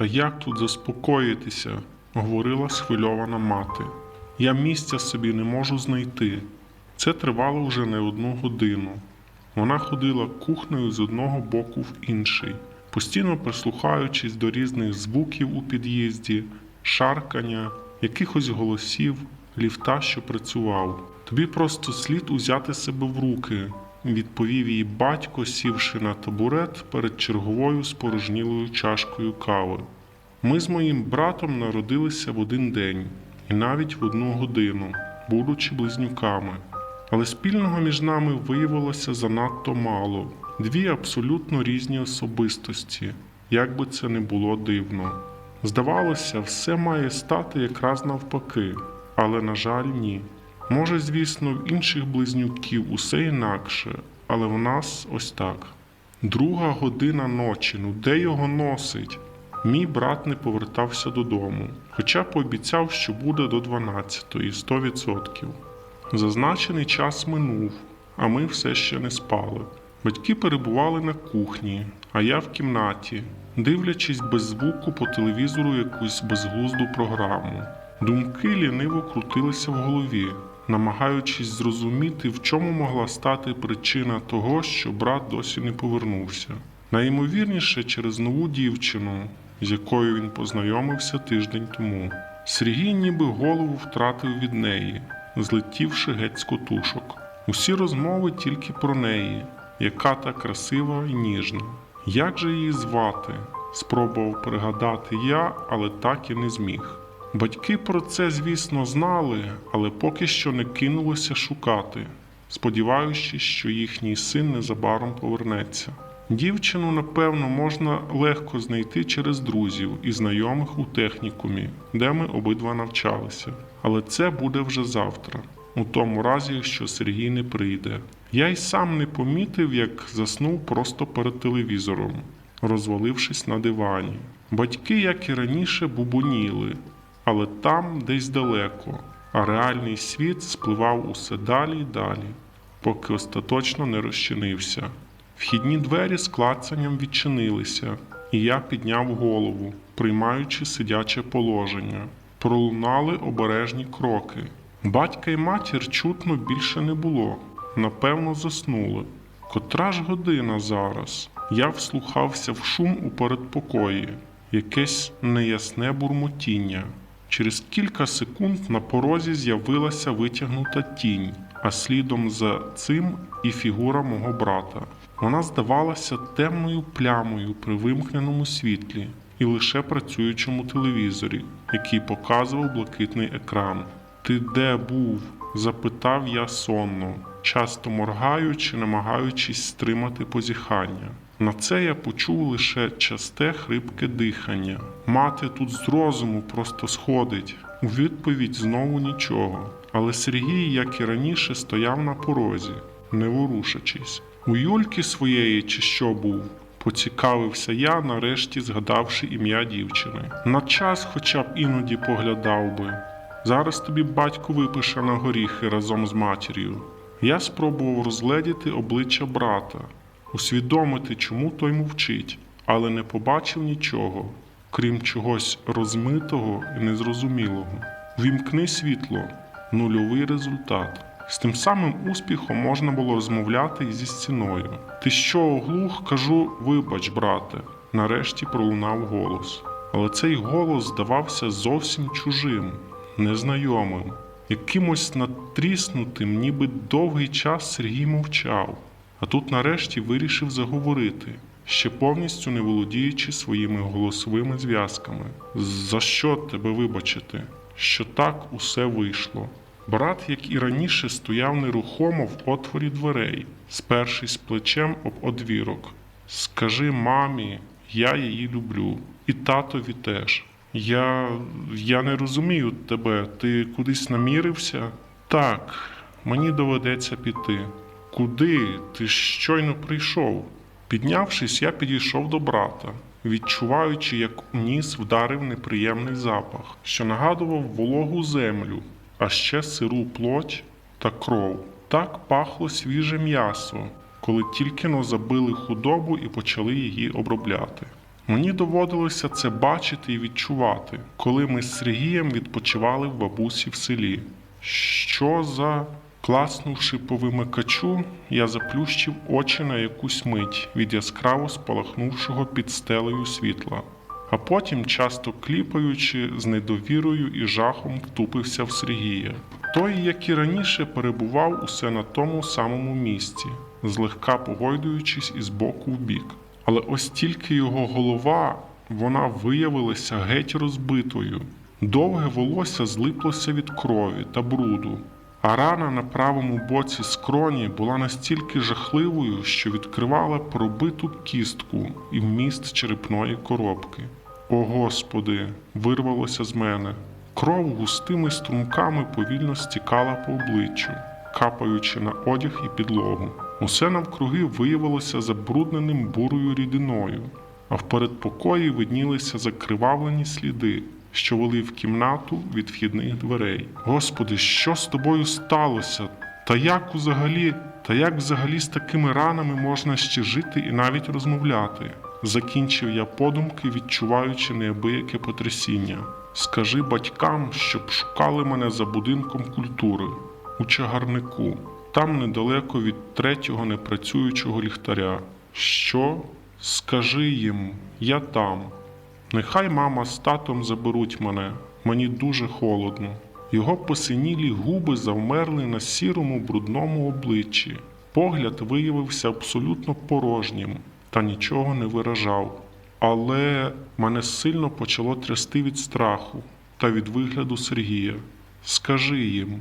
Та як тут заспокоїтися? говорила схвильована мати. Я місця собі не можу знайти. Це тривало вже не одну годину. Вона ходила кухнею з одного боку в інший, постійно прислухаючись до різних звуків у під'їзді, шаркання, якихось голосів, ліфта, що працював. Тобі просто слід узяти себе в руки, відповів їй батько, сівши на табурет перед черговою спорожнілою чашкою кави. Ми з моїм братом народилися в один день і навіть в одну годину, будучи близнюками. Але спільного між нами виявилося занадто мало дві абсолютно різні особистості, як би це не було дивно. Здавалося, все має стати якраз навпаки, але, на жаль, ні. Може, звісно, в інших близнюків усе інакше, але в нас ось так. Друга година ночі, ну де його носить? Мій брат не повертався додому, хоча пообіцяв, що буде до 12-ї, 100%. Зазначений час минув, а ми все ще не спали. Батьки перебували на кухні, а я в кімнаті, дивлячись без звуку по телевізору якусь безглузду програму. Думки ліниво крутилися в голові, намагаючись зрозуміти, в чому могла стати причина того, що брат досі не повернувся. Найімовірніше через нову дівчину, з якою він познайомився тиждень тому. Сергій ніби голову втратив від неї, злетівши геть з котушок. Усі розмови тільки про неї, яка та красива і ніжна. Як же її звати? Спробував пригадати я, але так і не зміг. Батьки про це, звісно, знали, але поки що не кинулося шукати, сподіваючись, що їхній син незабаром повернеться. Дівчину, напевно, можна легко знайти через друзів і знайомих у технікумі, де ми обидва навчалися. Але це буде вже завтра, у тому разі, якщо Сергій не прийде. Я й сам не помітив, як заснув просто перед телевізором, розвалившись на дивані. Батьки, як і раніше, бубоніли, але там десь далеко, а реальний світ спливав усе далі й далі, поки остаточно не розчинився. Вхідні двері з клацанням відчинилися, і я підняв голову, приймаючи сидяче положення. Пролунали обережні кроки. Батька й матір чутно більше не було. Напевно, заснули. Котра ж година зараз? Я вслухався в шум у передпокої, якесь неясне бурмотіння. Через кілька секунд на порозі з'явилася витягнута тінь, а слідом за цим і фігура мого брата. Вона здавалася темною плямою при вимкненому світлі і лише працюючому телевізорі, який показував блакитний екран. Ти де був? запитав я сонно, часто моргаючи, намагаючись стримати позіхання. На це я почув лише часте хрипке дихання. Мати тут з розуму просто сходить. У відповідь знову нічого. Але Сергій, як і раніше, стояв на порозі, не ворушачись. У Юльки своєї чи що був? Поцікавився я, нарешті згадавши ім'я дівчини. На час хоча б іноді поглядав би. Зараз тобі батько випише на горіхи разом з матір'ю. Я спробував розгледіти обличчя брата, усвідомити, чому той мовчить, але не побачив нічого, крім чогось розмитого і незрозумілого. Вімкни світло, нульовий результат. З тим самим успіхом можна було розмовляти і зі стіною. Ти що, оглух? Кажу, вибач, брате. Нарешті пролунав голос. Але цей голос здавався зовсім чужим, незнайомим, якимось натріснутим, ніби довгий час Сергій мовчав, а тут нарешті вирішив заговорити, ще повністю не володіючи своїми голосовими зв'язками. За що тебе вибачити? Що так усе вийшло? Брат, як і раніше, стояв нерухомо в отворі дверей, спершись плечем об одвірок. Скажи мамі, я її люблю, і татові теж. Я. я не розумію тебе. Ти кудись намірився? Так, мені доведеться піти. Куди? Ти щойно прийшов. Піднявшись, я підійшов до брата, відчуваючи, як у ніс вдарив неприємний запах, що нагадував вологу землю, а ще сиру плоть та кров. Так пахло свіже м'ясо, коли тільки но забили худобу і почали її обробляти. Мені доводилося це бачити і відчувати, коли ми з Сергієм відпочивали в бабусі в селі. Що за. Класнувши по вимикачу, я заплющив очі на якусь мить від яскраво спалахнувшого під стелею світла, а потім, часто кліпаючи, з недовірою і жахом втупився в Сергія. Той, як і раніше, перебував усе на тому самому місці, злегка погойдуючись із боку в бік. Але ось тільки його голова, вона виявилася геть розбитою. Довге волосся злиплося від крові та бруду, а рана на правому боці скроні була настільки жахливою, що відкривала пробиту кістку і вміст черепної коробки. О Господи, вирвалося з мене. Кров густими струмками повільно стікала по обличчю, капаючи на одяг і підлогу. Усе навкруги виявилося забрудненим бурою рідиною, а в передпокої виднілися закривавлені сліди, що вели в кімнату від вхідних дверей. Господи, що з тобою сталося? Та як взагалі, та як взагалі з такими ранами можна ще жити і навіть розмовляти? Закінчив я подумки, відчуваючи неабияке потрясіння. Скажи батькам, щоб шукали мене за будинком культури у чагарнику, там недалеко від третього непрацюючого ліхтаря. Що? Скажи їм, я там. Нехай мама з татом заберуть мене, мені дуже холодно. Його посинілі губи завмерли на сірому брудному обличчі. Погляд виявився абсолютно порожнім та нічого не виражав. Але мене сильно почало трясти від страху та від вигляду Сергія. Скажи їм.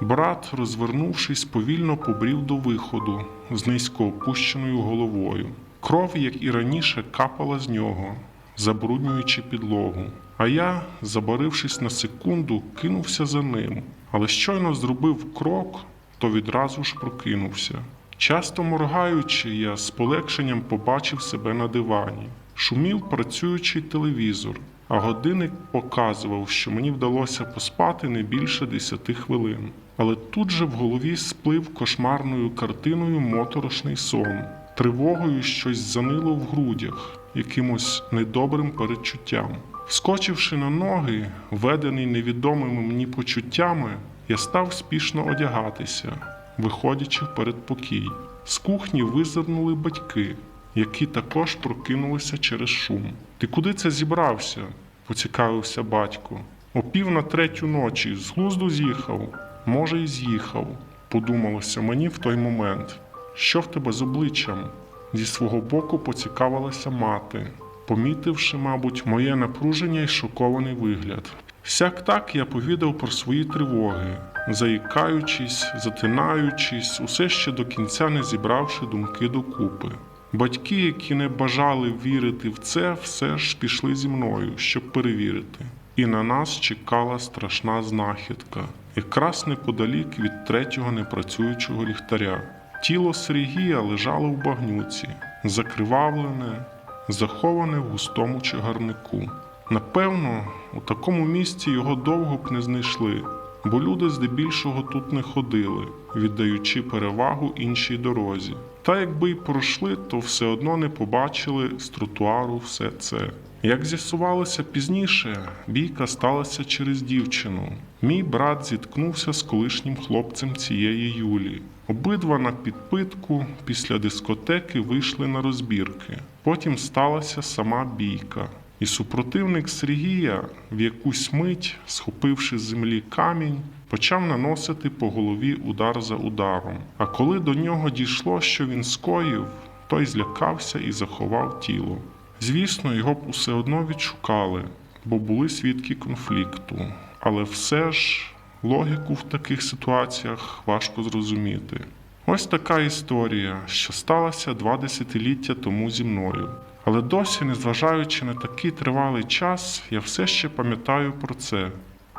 Брат, розвернувшись, повільно побрів до виходу з низько опущеною головою. Кров, як і раніше, капала з нього, забруднюючи підлогу. А я, забарившись на секунду, кинувся за ним, але щойно зробив крок, то відразу ж прокинувся. Часто моргаючи, я з полегшенням побачив себе на дивані. Шумів працюючий телевізор, а годинник показував, що мені вдалося поспати не більше десяти хвилин. Але тут же в голові сплив кошмарною картиною моторошний сон, тривогою щось занило в грудях, якимось недобрим передчуттям. Вскочивши на ноги, ведений невідомими мені почуттями, я став спішно одягатися, виходячи в передпокій. З кухні визирнули батьки, які також прокинулися через шум. Ти куди це зібрався? поцікавився батько. О пів на третю ночі з глузду з'їхав. Може, й з'їхав, подумалося мені в той момент. Що в тебе з обличчям? Зі свого боку поцікавилася мати, помітивши, мабуть, моє напруження і шокований вигляд. Всяк так я повідав про свої тривоги, заїкаючись, затинаючись, усе ще до кінця не зібравши думки докупи. Батьки, які не бажали вірити в це, все ж пішли зі мною, щоб перевірити. І на нас чекала страшна знахідка, якраз неподалік від третього непрацюючого ліхтаря. Тіло Сергія лежало в багнюці, закривавлене, заховане в густому чагарнику. Напевно, у такому місці його довго б не знайшли, бо люди здебільшого тут не ходили, віддаючи перевагу іншій дорозі. Та якби й пройшли, то все одно не побачили з тротуару все це. Як з'ясувалося пізніше, бійка сталася через дівчину. Мій брат зіткнувся з колишнім хлопцем цієї Юлі. Обидва на підпитку після дискотеки вийшли на розбірки. Потім сталася сама бійка. І супротивник Сергія в якусь мить, схопивши з землі камінь, почав наносити по голові удар за ударом. А коли до нього дійшло, що він скоїв, той злякався і заховав тіло. Звісно, його б усе одно відшукали, бо були свідки конфлікту. Але все ж логіку в таких ситуаціях важко зрозуміти. Ось така історія, що сталася два десятиліття тому зі мною. Але досі, незважаючи на такий тривалий час, я все ще пам'ятаю про це,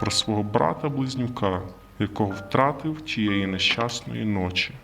про свого брата-близнюка, якого втратив тієї нещасної ночі.